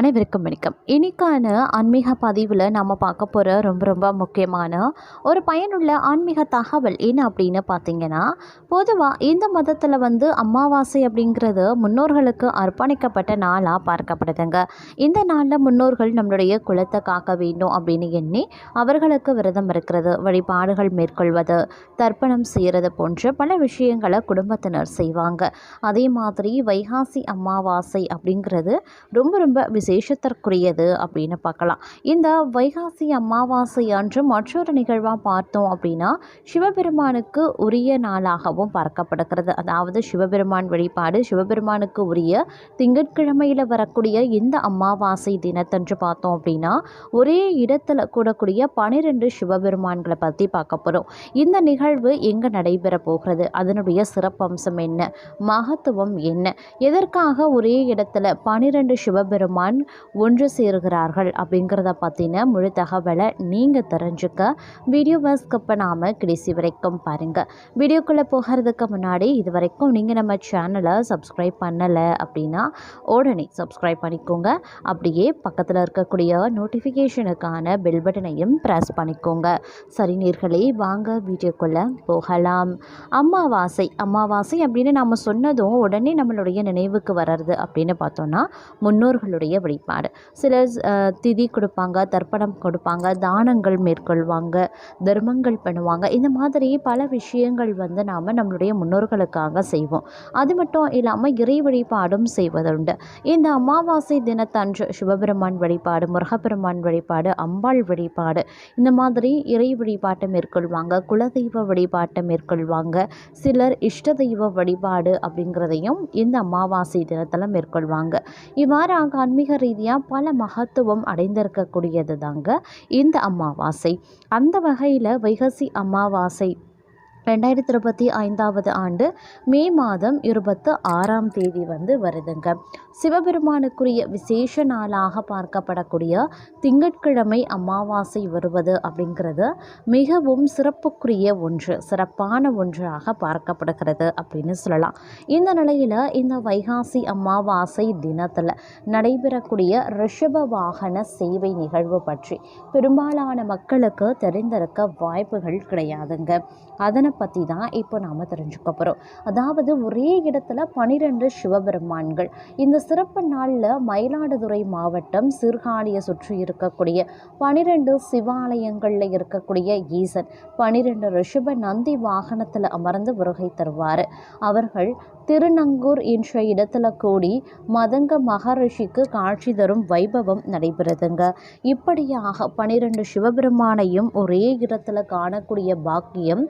அனைவருக்கும் வணக்கம். இன்னைக்கான ஆன்மீக பதிவில் நம்ம பார்க்க போகிற ரொம்ப ரொம்ப முக்கியமான ஒரு பயனுள்ள ஆன்மீக தகவல் என்ன அப்படின்னு பார்த்தீங்கன்னா பொதுவாக இந்த மதத்தில் வந்து அமாவாசை அப்படிங்கிறது முன்னோர்களுக்கு அர்ப்பணிக்கப்பட்ட நாளாக பார்க்கப்படுதுங்க. இந்த நாளில் முன்னோர்கள் நம்மளுடைய குலத்தை காக்க வேண்டும் அப்படின்னு எண்ணி அவர்களுக்கு விரதம் இருக்கிறது வழிபாடுகள் மேற்கொள்வது தர்ப்பணம் செய்கிறது போன்ற பல விஷயங்களை குடும்பத்தினர் செய்வாங்க. அதே மாதிரி வைகாசி அமாவாசை அப்படிங்கிறது ரொம்ப ரொம்ப விசேஷத்திற்குரியது அப்படின்னு பார்க்கலாம். இந்த வைகாசி அமாவாசை அன்று மற்றொரு நிகழ்வாக பார்த்தோம் அப்படின்னா சிவபெருமானுக்கு உரிய நாளாகவும் பார்க்கப்படுகிறது. அதாவது சிவபெருமான் வழிபாடு சிவபெருமானுக்கு உரிய திங்கட்கிழமையில் வரக்கூடிய இந்த அமாவாசை தினத்தன்று பார்த்தோம் அப்படின்னா ஒரே இடத்துல கூடக்கூடிய பனிரெண்டு சிவபெருமான்களை பற்றி பார்க்க போகிறோம் இந்த நிகழ்வு எங்கே நடைபெற போகிறது? அதனுடைய சிறப்பம்சம் என்ன? மகத்துவம் என்ன? எதற்காக ஒரே இடத்துல பனிரெண்டு சிவபெருமான் ஒன்று சேருகிறார்கள் அப்படிங்கிறத பற்றின முழு தகவலை நீங்கள் தெரிஞ்சுக்க. வீடியோவை ஸ்கிப் பண்ணாமல் கடைசி வரைக்கும் பாருங்கள் வீடியோக்குள்ளே போகிறதுக்கு முன்னாடி இது வரைக்கும் நீங்கள் நம்ம சேனலை சப்ஸ்கிரைப் பண்ணலை அப்படின்னா உடனே சப்ஸ்கிரைப் பண்ணிக்கோங்க. அப்படியே பக்கத்தில் இருக்கக்கூடிய நோட்டிஃபிகேஷனுக்கான பெல் பட்டனையும் ப்ரெஸ் பண்ணிக்கோங்க. சரி நேர்களே வாங்க வீடியோக்குள்ளே போகலாம். அமாவாசை அமாவாசை அப்படின்னு நம்ம சொன்னதும் உடனே நம்மளுடைய நினைவுக்கு வர்றது அப்படின்னு பார்த்தோன்னா முன்னோர்களுடைய வழிபாடு சிலர் திதி கொடுப்பாங்க தர்ப்பணம் கொடுப்பாங்க தானங்கள் மேற்கொள்வாங்க தர்மங்கள் பண்ணுவாங்க. இந்த மாதிரி பல விஷயங்கள் வந்து நாம் நம்மளுடைய முன்னோர்களுக்காக செய்வோம். அது மட்டும் இல்லாமல் இறை வழிபாடும் செய்வதுண்டு. இந்த அமாவாசை தினத்தன்று சிவபெருமான் வழிபாடு முருகப்பெருமான் வழிபாடு அம்பாள் வழிபாடு இந்த மாதிரி இறை வழிபாட்டை மேற்கொள்வாங்க குலதெய்வ வழிபாட்டை மேற்கொள்வாங்க. சிலர் இஷ்ட தெய்வ வழிபாடு அப்படிங்கிறதையும் இந்த அமாவாசை தினத்தில் மேற்கொள்வாங்க. இவ்வாறாக ஆன்மீக ரீதியாக பல மகத்துவம் அடைந்திருக்கக்கூடியது தாங்க இந்த அமாவாசை. அந்த வகையில் வைகசி அமாவாசை ரெண்டாயிரத்தி இருபத்தி ஐந்தாவது ஆண்டு மே மாதம் இருபத்து ஆறாம் தேதி வந்து வருதுங்க. சிவபெருமானுக்குரிய விசேஷ நாளாக பார்க்கப்படக்கூடிய திங்கட்கிழமை அமாவாசை வருவது அப்படிங்கிறது மிகவும் சிறப்புக்குரிய ஒன்று சிறப்பான ஒன்றாக பார்க்கப்படுகிறது அப்படின்னு சொல்லலாம். இந்த நிலையில் இந்த வைகாசி அமாவாசை தினத்தில் நடைபெறக்கூடிய ரிஷப வாகன சேவை நிகழ்வு பற்றி பெரும்பாலான மக்களுக்கு தெரிந்திருக்க வாய்ப்புகள் கிடையாதுங்க. அதனை பற்றி தான் இப்போ நாம் தெரிஞ்சுக்க போகிறோம் அதாவது ஒரே இடத்துல பனிரெண்டு சிவபெருமான்கள். இந்த சிறப்பு நாளில் மயிலாடுதுறை மாவட்டம் சீர்காழியை சுற்றி இருக்கக்கூடிய பனிரெண்டு சிவாலயங்களில் இருக்கக்கூடிய ஈசன் பனிரெண்டு ரிஷப நந்தி வாகனத்தில் அமர்ந்து வருகை தருவார். அவர்கள் திருநங்கூர் என்ற இடத்துல கூடி மதங்க மகரிஷிக்கு காட்சி தரும் வைபவம் நடைபெறுதுங்க. இப்படியாக பனிரெண்டு சிவபெருமானையும் ஒரே இடத்துல காணக்கூடிய பாக்கியம்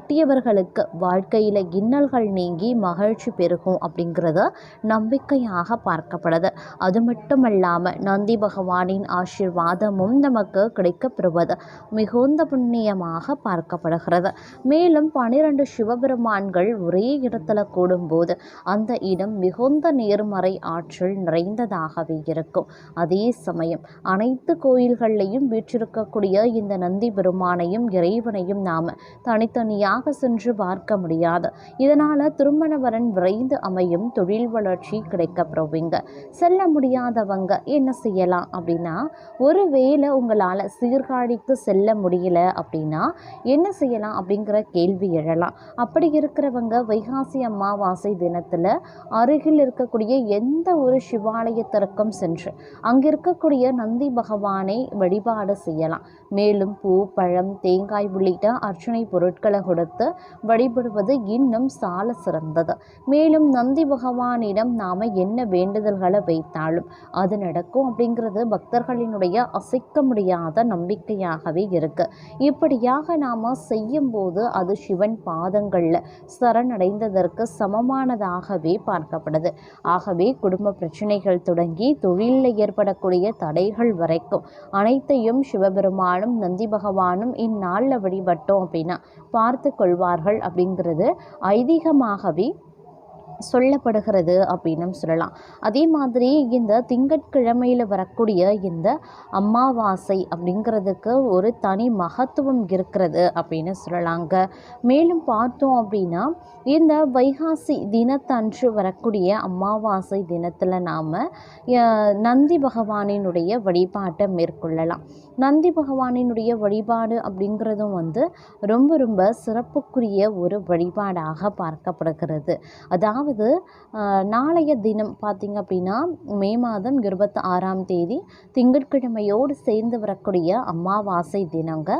எட்டியவர்களுக்கு வாழ்க்கையில் இன்னல்கள் நீங்கி மகிழ்ச்சி பெருகும் அப்படிங்கிறது நம்பிக்கையாக பார்க்கப்படுது. அது மட்டுமல்லாமல் நந்தி பகவானின் ஆசீர்வாதமும் நமக்கு கிடைக்கப்பெறுவது மிகுந்த புண்ணியமாக பார்க்கப்படுகிறது. மேலும் பனிரெண்டு சிவபெருமான்கள் ஒரே இடத்துல கூடும்போது அந்த இடம் மிகுந்த நேர்மறை ஆற்றல் நிறைந்ததாகவே இருக்கும். அதே சமயம் அனைத்து கோயில்கள்லையும் வீற்றிருக்கக்கூடிய இந்த நந்தி பெருமானையும் இறைவனையும் நாம் தனித்தனியாக சென்று பார்க்க முடியாது. இதனால் திருமணவரன் விரைந்து அமையும் தொழில் வளர்ச்சி கிடைக்கப்பெறுவீங்க. செல்ல முடியாதவங்க என்ன செய்யலாம் அப்படின்னா ஒருவேளை உங்களால் சீர்காழிக்கு செல்ல முடியல அப்படின்னா என்ன செய்யலாம் அப்படிங்கிற கேள்வி எழலாம். அப்படி இருக்கிறவங்க வைகாசி அமாவாசை தினத்தில் அருகில் இருக்கக்கூடிய எந்த ஒரு சிவாலயத்திற்கும் சென்று அங்கே இருக்கக்கூடிய நந்தி பகவானை வழிபாடு செய்யலாம். மேலும் பூ பழம் தேங்காய் உள்ளிட்ட அர்ச்சனை பொருட்களை கொடுத்து கொடுத்து வழிபடுவது இன்னும் சால சிறந்தது. மேலும் நந்தி பகவானிடம் நாம் என்ன வேண்டுதல்களை வைத்தாலும் அது நடக்கும் அப்படிங்கிறது பக்தர்களினுடைய அசைக்க முடியாத நம்பிக்கையாகவே இருக்கு. இப்படியாக நாம் செய்யும்போது அது சிவன் பாதங்களில் சரணடைந்ததற்கு சமமானதாகவே பார்க்கப்படுது. ஆகவே குடும்ப பிரச்சனைகள் தொடங்கி தொழிலில் ஏற்படக்கூடிய தடைகள் வரைக்கும் அனைத்தையும் சிவபெருமானும் நந்தி பகவானும் இந்நாளில் வழிபட்டோம் அப்படின்னா பார்த்து கொள்வார்கள் அப்படிங்கிறது ஐதீகமாகவே சொல்லப்படுகிறது அப்படின்னும் சொல்லலாம். அதே மாதிரி இந்த திங்கட்கிழமையில் வரக்கூடிய இந்த அமாவாசை அப்படிங்கிறதுக்கு ஒரு தனி மகத்துவம் இருக்கிறது அப்படின்னு சொல்லலாங்க. மேலும் பார்த்தோம் அப்படின்னா இந்த வைகாசி தினத்தன்று வரக்கூடிய அமாவாசை தினத்தில் நாம் நந்தி பகவானினுடைய வழிபாட்டை மேற்கொள்ளலாம். நந்தி பகவானினுடைய வழிபாடு அப்படிங்கிறதும் வந்து ரொம்ப ரொம்ப சிறப்புக்குரிய ஒரு வழிபாடாக பார்க்கப்படுகிறது. அதாவது அதாவது நாளைய தினம் பார்த்திங்க அப்படின்னா மே மாதம் இருபத்தி ஆறாம் தேதி திங்கட்கிழமையோடு சேர்ந்து வரக்கூடிய அமாவாசை தினங்க.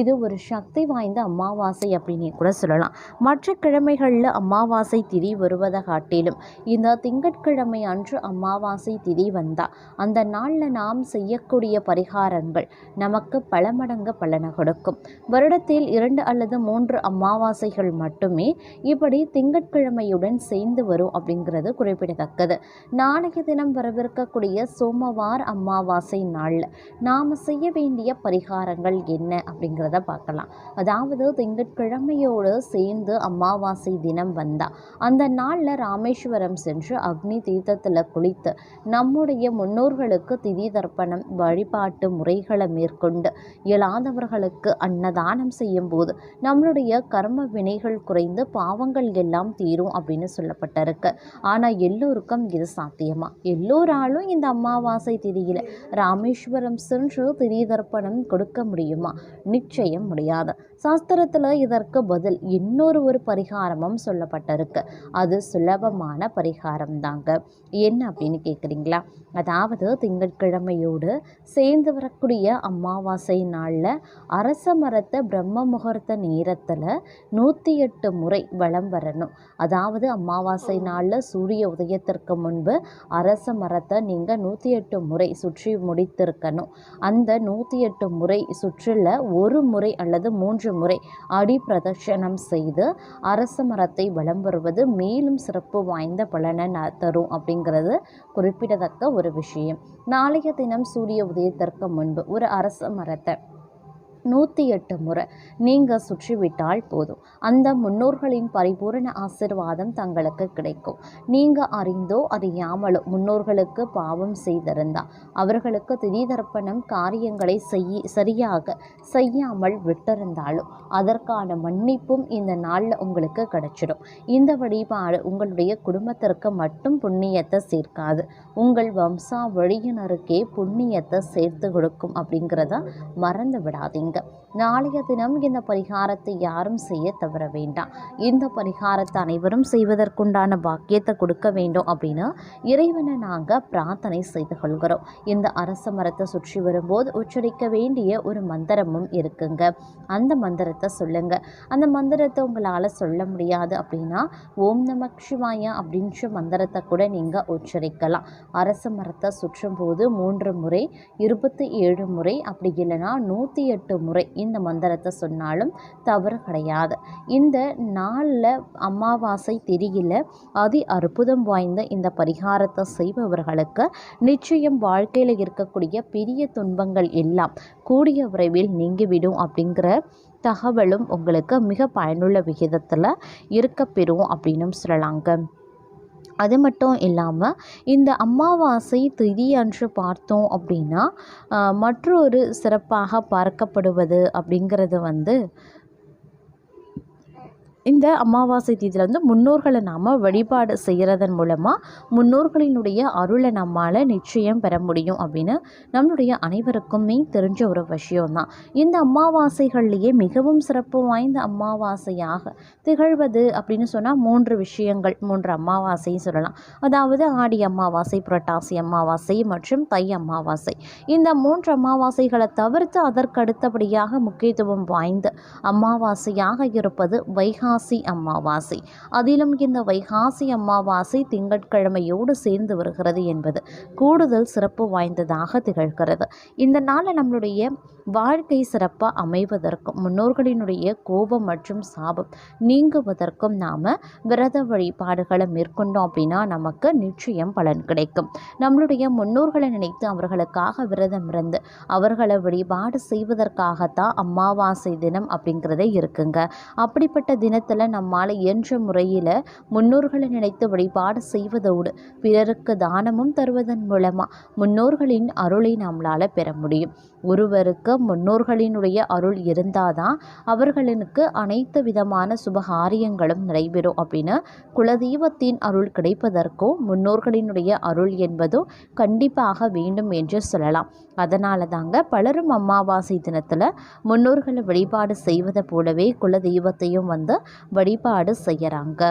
இது ஒரு சக்தி வாய்ந்த அமாவாசை அப்படின்னு கூட சொல்லலாம். மற்ற கிழமைகளில் அமாவாசை திதி வருவதை காட்டிலும் இந்த திங்கட்கிழமை அன்று அமாவாசை திதி வந்தால் அந்த நாளில் நாம் செய்யக்கூடிய பரிகாரங்கள் நமக்கு பல மடங்கு பலனை கொடுக்கும். வருடத்தில் இரண்டு அல்லது மூன்று அமாவாசைகள் மட்டுமே இப்படி திங்கட்கிழமையுடன் சேர்ந்து வரும் அப்படிங்கிறது குறிப்பிடத்தக்கது. நாளைய தினம் வரவிருக்கக்கூடிய சோமவார் அமாவாசை நாளில் நாம் செய்ய வேண்டிய பரிகாரங்கள் என்ன அப்படிங்கிறத பார்க்கலாம். அதாவது திங்கட்கிழமையோடு சேர்ந்து அமாவாசை தினம் வந்தால் அந்த நாளில் ராமேஸ்வரம் சென்று அக்னி தீர்த்தத்தில் குளித்து நம்முடைய முன்னோர்களுக்கு திதி தர்ப்பணம் வழிபாட்டு முறைகளை மேற்கொண்டு இயலாதவர்களுக்கு அன்னதானம் செய்யும் போது நம்மளுடைய கர்ம வினைகள் குறைந்து பாவங்கள் எல்லாம் தீரும் அப்படின்னு சொல்லப்பட்டிருக்கு ஆனால் எல்லோருக்கும் இது சாத்தியமா? எல்லோராலும் இந்த அமாவாசை திதியில் ராமேஸ்வரம் சென்று திதி தர்ப்பணம் கொடுக்க முடியுமா? நிச்சயம் முடியாது. சாஸ்திரத்தில் இதற்கு பதில் இன்னொரு ஒரு பரிகாரமும் சொல்லப்பட்டிருக்கு. அது சுலபமான பரிகாரம் தாங்க என்ன அப்படின்னு கேட்குறீங்களா அதாவது திங்கட்கிழமையோடு சேர்ந்து வரக்கூடிய அமாவாசை நாளில் அரச மரத்தை பிரம்ம முகூர்த்த நேரத்தில் நூற்றி எட்டு முறை வளம் வரணும். அதாவது அமாவாசை நாளில் சூரிய உதயத்திற்கு முன்பு அரச மரத்தை நீங்கள் நூற்றி எட்டு முறை சுற்றி முடித்திருக்கணும். அந்த நூற்றி எட்டு முறை சுற்றில் ஒரு முறை அல்லது மூன்று முறை அடி பிரதட்சணம் செய்து அரச மரத்தை வலம் வருவது மேலும் சிறப்பு வாய்ந்த பலனை தரும் அப்படிங்கிறது குறிப்பிடத்தக்க ஒரு விஷயம். நாளைய தினம் சூரிய உதயத்திற்கு முன்பு ஒரு அரச மரத்தை நூற்றி எட்டு முறை. நீங்கள் சுற்றிவிட்டால் போதும். அந்த முன்னோர்களின் பரிபூரண ஆசிர்வாதம் தங்களுக்கு கிடைக்கும். நீங்கள் அறிந்தோ அறியாமலோ முன்னோர்களுக்கு பாவம் செய்திருந்தால் அவர்களுக்கு திடீதர்ப்பணம் காரியங்களை செய்ய சரியாக செய்யாமல் விட்டிருந்தாலும் அதற்கான மன்னிப்பும் இந்த நாளில் உங்களுக்கு கிடைச்சிடும். இந்த வழிபாடு உங்களுடைய குடும்பத்திற்கு மட்டும் புண்ணியத்தை சேர்க்காது. உங்கள் வம்சா வழியினருக்கே புண்ணியத்தை சேர்த்து கொடுக்கும் அப்படிங்கிறத மறந்து விடாதீங்க. நாளைய தினம் இந்த பரிகாரத்தை யாரும் செய்ய தவற வேண்டாம். இந்த பரிகாரத்தை அனைவரும் செய்வதற்குண்டான பாக்கியத்தை கொடுக்க வேண்டும் அப்படின்னு இறைவனை நாங்கள் பிரார்த்தனை செய்து கொள்கிறோம். இந்த அரச மரத்தை சுற்றி வரும்போது உச்சரிக்க வேண்டிய ஒரு மந்திரமும் இருக்குங்க. அந்த மந்திரத்தை சொல்லுங்க. அந்த மந்திரத்தை உங்களால் சொல்ல முடியாது அப்படின்னா ஓம் நம சிவாயா அப்படின்ற மந்திரத்தை கூட நீங்கள் உச்சரிக்கலாம். அரச மரத்தை சுற்றும் போது மூன்று முறை இருபத்தி ஏழு முறை அப்படி இல்லைன்னா நூற்றி எட்டு முறை இந்த மந்திரத்தை சொன்னாலும் தவறு கிடையாது. இந்த நாளில் அமாவாசை திரியில் அதி அற்புதம் வாய்ந்த இந்த பரிகாரத்தை செய்பவர்களுக்கு நிச்சயம் வாழ்க்கையில் இருக்கக்கூடிய பெரிய துன்பங்கள் எல்லாம் கூடிய விரைவில் நீங்கிவிடும் அப்படிங்கிற தகவலும் உங்களுக்கு மிக பயனுள்ள விகிதத்தில் இருக்கப்பெறும் அப்படின்னும் சொல்லலாங்க. அது மட்டும் இல்லாமல் இந்த அமாவாசை திதி அன்று பார்த்தோம் அப்படின்னா மற்றொரு சிறப்பாக பார்க்கப்படுவது அப்படிங்கிறது வந்து இந்த அமாவாசை தீதியில் வந்து முன்னோர்களை நாம் வழிபாடு செய்கிறதன் மூலமாக முன்னோர்களினுடைய அருளை நம்மால் நிச்சயம் பெற முடியும் அப்படின்னு நம்மளுடைய அனைவருக்குமே தெரிஞ்ச ஒரு விஷயம்தான். இந்த அமாவாசைகள்லேயே மிகவும் சிறப்பு வாய்ந்த அமாவாசையாக திகழ்வது அப்படின்னு சொன்னால் மூன்று விஷயங்கள் மூன்று அமாவாசையும் சொல்லலாம். அதாவது ஆடி அமாவாசை புரட்டாசி அமாவாசை மற்றும் தை அமாவாசை. இந்த மூன்று அமாவாசைகளை தவிர்த்து அதற்கு அடுத்தபடியாக முக்கியத்துவம் வாய்ந்த அமாவாசையாக இருப்பது வைகாசி அமாவாசை. அதிலும் இந்த வைகாசி அமாவாசை திங்கட்கிழமையோடு சேர்ந்து வருகிறது என்பது கூடுதல் சிறப்பு வாய்ந்ததாக திகழ்கிறது. இந்த நாளில் நம்மளுடைய வாழ்க்கை சிறப்பாக அமைவதற்கும் முன்னோர்களினுடைய கோபம் மற்றும் சாபம் நீங்குவதற்கும் நாம் விரத வழிபாடுகளை மேற்கொண்டோம் அப்படின்னா நமக்கு நிச்சயம் பலன் கிடைக்கும். நம்மளுடைய முன்னோர்களை நினைத்து அவர்களுக்காக விரதம் இருந்து அவர்களை வழிபாடு செய்வதற்காகத்தான் அமாவாசை தினம் அப்படிங்கிறதே இருக்குங்க. அப்படிப்பட்ட தினத்தை காலத்தில் நம்மால் இயன்ற முறையில் முன்னோர்களை நினைத்து வழிபாடு செய்வதோடு பிறருக்கு தானமும் தருவதன் மூலமாக முன்னோர்களின் அருளை நம்மளால் பெற முடியும். ஒருவருக்கு முன்னோர்களினுடைய அருள் இருந்தால் தான் அவர்களுக்கு அனைத்து விதமான சுபகாரியங்களும் நடைபெறும் அப்படின்னு குலதெய்வத்தின் அருள் கிடைப்பதற்கும் முன்னோர்களினுடைய அருள் என்பதும் கண்டிப்பாக வேண்டும் என்று சொல்லலாம். அதனால தாங்க பலரும் அமாவாசை தினத்தில் முன்னோர்களை வழிபாடு செய்வதை போலவே குலதெய்வத்தையும் வந்து வழிபாடு செய்கிறாங்க